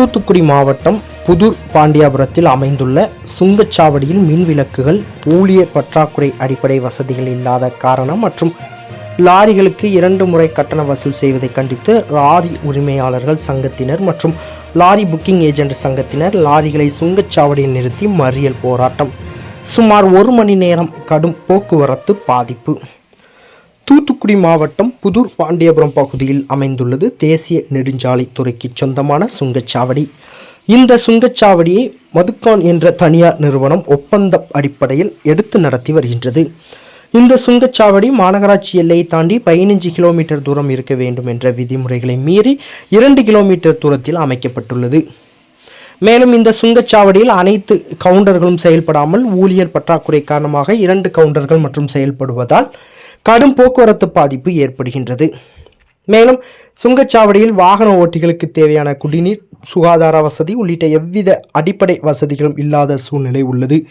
தூத்துக்குடி மாவட்டம் புதூர் பாண்டியாபுரத்தில் அமைந்துள்ள சுங்கச்சாவடியில் மின் விளக்குகள் ஊழியர் பற்றாக்குறை அடிப்படை வசதிகள் இல்லாத காரணம் மற்றும் லாரிகளுக்கு இரண்டு முறை கட்டண வசூல் செய்வதை கண்டித்து லாரி உரிமையாளர்கள் சங்கத்தினர் மற்றும் லாரி புக்கிங் ஏஜென்ட் சங்கத்தினர் லாரிகளை சுங்கச்சாவடியில் நிறுத்தி மறியல் போராட்டம். சுமார் ஒரு மணி நேரம் கடும் போக்குவரத்து பாதிப்பு. தூத்துக்குடி மாவட்டம் புதூர் பாண்டியபுரம் பகுதியில் அமைந்துள்ளது தேசிய நெடுஞ்சாலைத்துறைக்கு சொந்தமான சுங்கச்சாவடி. இந்த சுங்கச்சாவடியை மதுக்கான் என்ற தனியார் நிறுவனம் ஒப்பந்த அடிப்படையில் எடுத்து நடத்தி வருகின்றது. இந்த சுங்கச்சாவடி மாநகராட்சி எல்லையை தாண்டி பதினஞ்சு கிலோமீட்டர் தூரம் இருக்க வேண்டும் என்ற விதிமுறைகளை மீறி இரண்டு கிலோமீட்டர் தூரத்தில் அமைக்கப்பட்டுள்ளது. மேலும் இந்த சுங்கச்சாவடியில் அனைத்து கவுண்டர்களும் செயல்படாமல் ஊழியர் பற்றாக்குறை காரணமாக இரண்டு கவுண்டர்கள் மற்றும் செயல்படுவதால் கடும் போக்குவரத்து பாதிப்பு ஏற்படுகின்றது. மேலும் சுங்கச்சாவடியில் வாகன ஓட்டிகளுக்கு தேவையான குடிநீர் சுகாதார வசதி உள்ளிட்ட எவ்வித அடிப்படை வசதிகளும் இல்லாத சூழ்நிலை உள்ளது.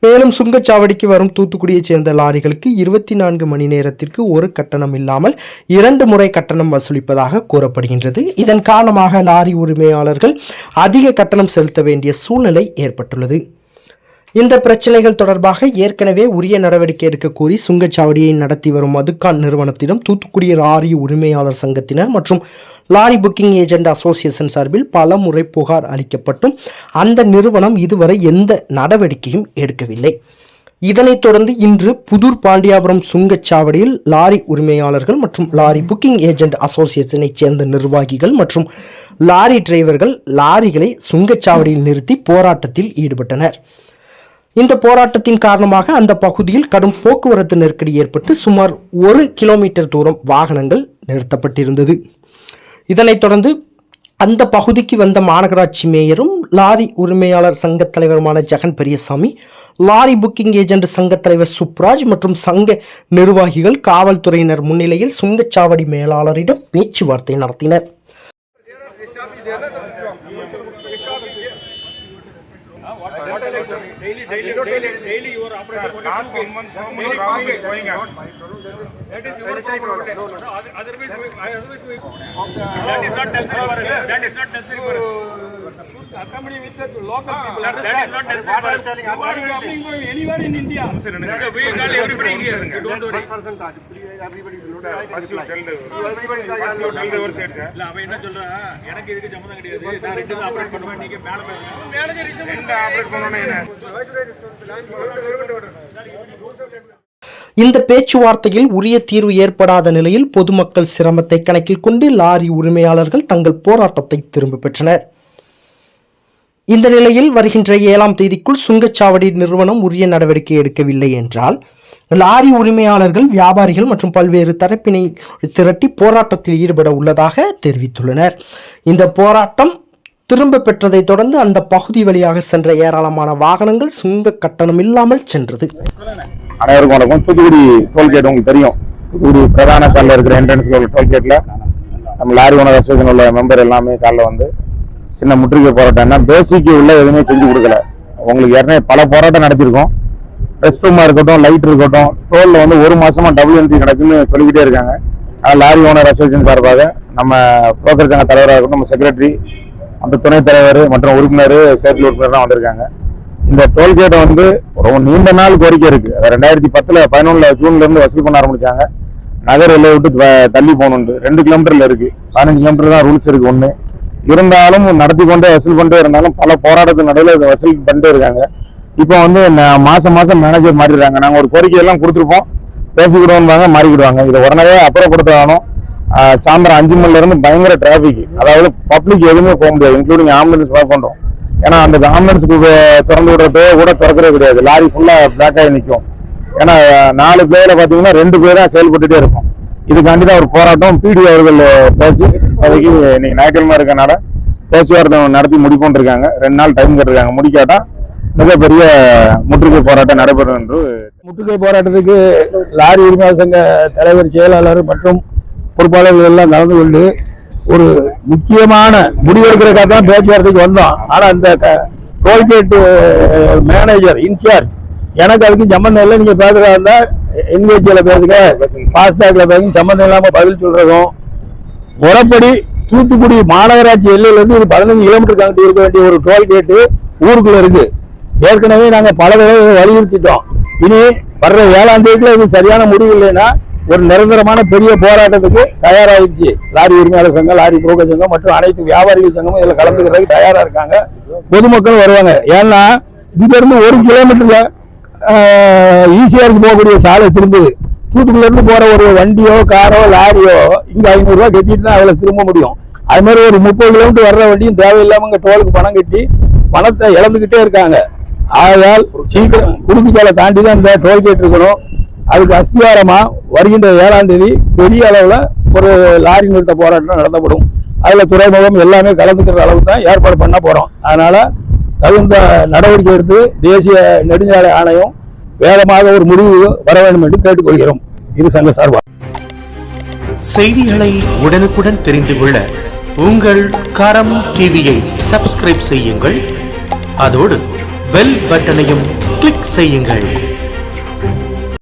மேலும் சுங்கச்சாவடிக்கு வரும் தூத்துக்குடியைச் சேர்ந்த லாரிகளுக்கு இருபத்தி நான்கு மணி நேரத்திற்கு ஒரு கட்டணம் இல்லாமல் இரண்டு முறை கட்டணம் வசூலிப்பதாக கூறப்படுகின்றது. இதன் காரணமாக லாரி உரிமையாளர்கள் அதிக கட்டணம் செலுத்த வேண்டிய சூழ்நிலை ஏற்பட்டுள்ளது. இந்த பிரச்சனைகள் தொடர்பாக ஏற்கனவே உரிய நடவடிக்கை எடுக்க கோரி சுங்கச்சாவடியை நடத்தி வரும் மதுக்கான் நிறுவனத்திடம் தூத்துக்குடி லாரி உரிமையாளர் சங்கத்தினர் மற்றும் லாரி புக்கிங் ஏஜென்ட் அசோசியேஷன் சார்பில் பல முறை புகார் அளிக்கப்பட்டும். அந்த நிறுவனம் இதுவரை எந்த நடவடிக்கையும் எடுக்கவில்லை. இதனைத் தொடர்ந்து இன்று புதூர் பாண்டியாபுரம் சுங்கச்சாவடியில் லாரி உரிமையாளர்கள் மற்றும் லாரி புக்கிங் ஏஜென்ட் அசோசியேஷனைச் சேர்ந்த நிர்வாகிகள் மற்றும் லாரி டிரைவர்கள் லாரிகளை சுங்கச்சாவடியில் நிறுத்தி போராட்டத்தில் ஈடுபட்டனர். இந்த போராட்டத்தின் காரணமாக அந்த பகுதியில் கடும் போக்குவரத்து நெருக்கடி ஏற்பட்டு சுமார் ஒரு கிலோமீட்டர் தூரம் வாகனங்கள் நிறுத்தப்பட்டிருந்தது. இதனைத் தொடர்ந்து அந்த பகுதிக்கு வந்த மாநகராட்சி மேயரும் லாரி உரிமையாளர் சங்கத் தலைவருமான Jegan Periyasamy lorry booking agent சங்கத் தலைவர் சுப்ராஜ் மற்றும் சங்க நிர்வாகிகள் காவல்துறையினர் முன்னிலையில் சுங்கச்சாவடி மேலாளரிடம் பேச்சுவார்த்தை நடத்தினர். That is not necessary for us. That is not necessary for us. Accompany with the local people. Sir, that is not necessary for us. You are traveling from anywhere in India. So we call everybody here. You don't worry. First you tell the, first you tell the side, sir. இல்ல, அவன் என்ன சொல்றான், எனக்கு இதுக்கு சம்மந்தம் கிடையாது. நான் ரெண்டு தான் operate பண்ணுவேன். நீங்க மேல பேசுங்க. Manager is a- ரெண்டு ஆப்ரேட் பண்ணோன்னே என்ன இந்த பேச்சுவார்த்தையில் உரிய தீர்வு ஏற்படாத நிலையில் பொதுமக்கள் சிரமத்தை கணக்கில் கொண்டு லாரி உரிமையாளர்கள் தங்கள் போராட்டத்தை திரும்ப பெற்றனர் இந்த நிலையில் வருகின்ற ஏழாம் தேதிக்குள் சுங்கச்சாவடி நிறுவனம் உரிய நடவடிக்கை எடுக்கவில்லை என்றால் லாரி உரிமையாளர்கள் வியாபாரிகள் மற்றும் பல்வேறு தரப்பினை திரட்டி போராட்டத்தில் ஈடுபட உள்ளதாக தெரிவித்துள்ளனர். இந்த போராட்டம் திரும்ப பெற்றதை தொடர்ந்து அந்த பகுதி வழியாக சென்ற ஏராளமான வாகனங்கள் சுங்க கட்டணம் இல்லாமல் சென்றது. அனைவருக்கும் வணக்கம். தூத்துக்குடி டோல்கேட் உங்களுக்கு தெரியும். தூத்துக்குடி பிரதான சாலையில் இருக்கிற என்ட்ரன்ஸ் டோல்கேட்டில் நம்ம லாரி உணவு அசோசியன் உள்ள மெம்பர் எல்லாமே காலைல வந்து சின்ன முற்றுகை போராட்டம்னா பேசிக்கு உள்ள எதுவுமே செஞ்சு கொடுக்கல. உங்களுக்கு ஏற்கனவே பல போராட்டம் நடத்திருக்கோம். ரெஸ்ட் ரூமாக இருக்கட்டும் லைட் இருக்கட்டும் டோலில் வந்து ஒரு மாசமா டபுள் என்ட்ரி நடக்குன்னு சொல்லிக்கிட்டே இருக்காங்க. ஆனால் லாரி ஓனர் அசோசியேஷன் சார்பாக நம்ம புரோக்கர் சங்க தலைவராக இருக்கட்டும் நம்ம செக்ரட்டரி அந்த துணைத் தலைவர் மற்றும் உறுப்பினர் சேர்க்கை உறுப்பினர்லாம் வந்திருக்காங்க. இந்த டோல்கேட்டை வந்து ரொம்ப நீண்ட நாள் கோரிக்கை இருக்கு. அதை ரெண்டாயிரத்தி பத்தில் பதினொன்றில் ஜூன்லேருந்து வசூல் பண்ண ஆரம்பிச்சாங்க. நகர் எல்லையை விட்டு த- தள்ளி போகணுண்டு ரெண்டு கிலோமீட்டரில் இருக்குது பதினஞ்சு கிலோமீட்டர் தான் ரூல்ஸ் இருக்குது ஒன்று இருந்தாலும் நடத்தி கொண்டே வசூல் பண்ணிட்டே இருந்தாலும் பல போராட்டத்து நடுவில் இதை வசூல் பண்ணிட்டே இருக்காங்க. இப்போ வந்து மாசம் மாசம் மேனேஜர் மாறிடுறாங்க. நாங்கள் ஒரு கோரிக்கை எல்லாம் கொடுத்துருப்போம். பேசிக்கிடுவோம்பாங்க மாறிக்கிடுவாங்க. இதை உடனே அப்புறப்படுத்தணும். சாயந்தரம் அஞ்சு மணிலேருந்து பயங்கர டிராஃபிக் அதாவது பப்ளிக் எதுவுமே போக முடியாது இன்க்ளூடிங் ஆம்புலன்ஸ் ஒர்க் பண்ணுறோம் ஏன்னா அந்த ஆம்புலன்ஸுக்கு திறந்து விடுறப்போ கூட திறக்கிறது கிடையாது. லாரி ஃபுல்லாக பிளாக் ஆகி நிற்கும் ஏன்னா நாலு பேரில் பார்த்தீங்கன்னா ரெண்டு பேர் தான் செயல்பட்டுட்டே இருக்கும் இதுக்காண்டி தான் ஒரு போராட்டம் பிடி அவர்கள் பேசி இப்போதைக்கு இன்னைக்கு ஞாயிற்றுக்கிழமை இருக்கனால பேச்சுவார்த்தை நடத்தி முடிப்போம் இருக்காங்க ரெண்டு நாள் டைம் கேட்டிருக்காங்க. முடிக்காட்டா மிகப்பெரிய முற்றுகை போராட்டம் நடைபெறும் என்று முற்றுகை போராட்டத்துக்கு லாரி உரிமையாளர் சங்க தலைவர் செயலாளர் மற்றும் பொறுப்பாளர்கள் எல்லாம் கலந்து கொண்டு ஒரு முக்கியமான முடிவெடுக்கிறதுக்காக தான் பேச்சுவார்த்தைக்கு வந்தோம். ஆனா அந்த டோல்கேட் மேனேஜர் இன்சார்ஜ் எனக்கு அதுக்கு சம்பந்தம் இல்லை. நீங்க பேசுறதா இருந்தா என்கேஜில பேசுங்க. ஃபாஸ்டாக்ல பேசுங்க. சம்பந்தம் இல்லாம பதில் சொல்றதும் முறைப்படி தூத்துக்குடி மாநகராட்சி எல்லையிலிருந்து ஒரு பதினஞ்சு கிலோமீட்டர் தாண்டி இருக்க வேண்டிய ஒரு டோல்கேட்டு ஊருக்குள்ள இருக்கு. ஏற்கனவே நாங்கள் பல தடவை வலியுறுத்திட்டோம். இனி வர்ற ஏழாம் தேதிக்குள்ள இது சரியான முடிவு இல்லைன்னா ஒரு நிரந்தரமான பெரிய போராட்டத்துக்கு தயாராகிடுச்சு லாரி உரிமையாளர் சங்கம் லாரி புரோக்கர் சங்கம் மற்றும் அனைத்து வியாபாரிகள் சங்கமும் இதில் கலந்துக்கிறதுக்கு தயாராக இருக்காங்க. பொதுமக்கள் வருவாங்க. ஏன்னா இங்க ஒரு ஒரு ஈஸியாக ஈஸியாருக்கு போகக்கூடிய சாலை திரும்புது. தூத்துக்குடில போகிற ஒரு வண்டியோ காரோ லாரியோ இங்கே ஐநூறுரூவா ரூபாய் கட்டிட்டு தான் திரும்ப முடியும். அது மாதிரி ஒரு முப்பது கிலோமீட்டர் வர்ற வண்டியும் தேவையில்லாமல் இங்கே டோலுக்கு பணம் கட்டி பணத்தை இழந்துக்கிட்டே இருக்காங்க. ஆகையால் சீக்கிரம் குடும்பத்தால தாண்டி தான் இந்த டோல்கேட் இருக்கணும் அதுக்கு அஸ்திவாரமா வருகின்ற ஏழாம் தேதி பெரிய அளவில் ஒரு லாரி நிறுத்த போராட்டம் நடத்தப்படும். அதில் துறைமுகம் எல்லாமே கலந்துக்கிற அளவுக்கு தான் ஏற்பாடு பண்ண போகிறோம் அதனால் தகுந்த நடவடிக்கை எடுத்து தேசிய நெடுஞ்சாலை ஆணையம் வேகமாக ஒரு முடிவு வர வேண்டும் என்று கேட்டுக்கொள்கிறோம். இது சங்க சார்பாக. செய்திகளை உடனுக்குடன் தெரிந்து கொள்ள உங்கள் கரம் டிவியை சப்ஸ்கிரைப் செய்யுங்கள். அதோடு பெல் பட்டனையும் கிளிக் செய்யுங்கள்.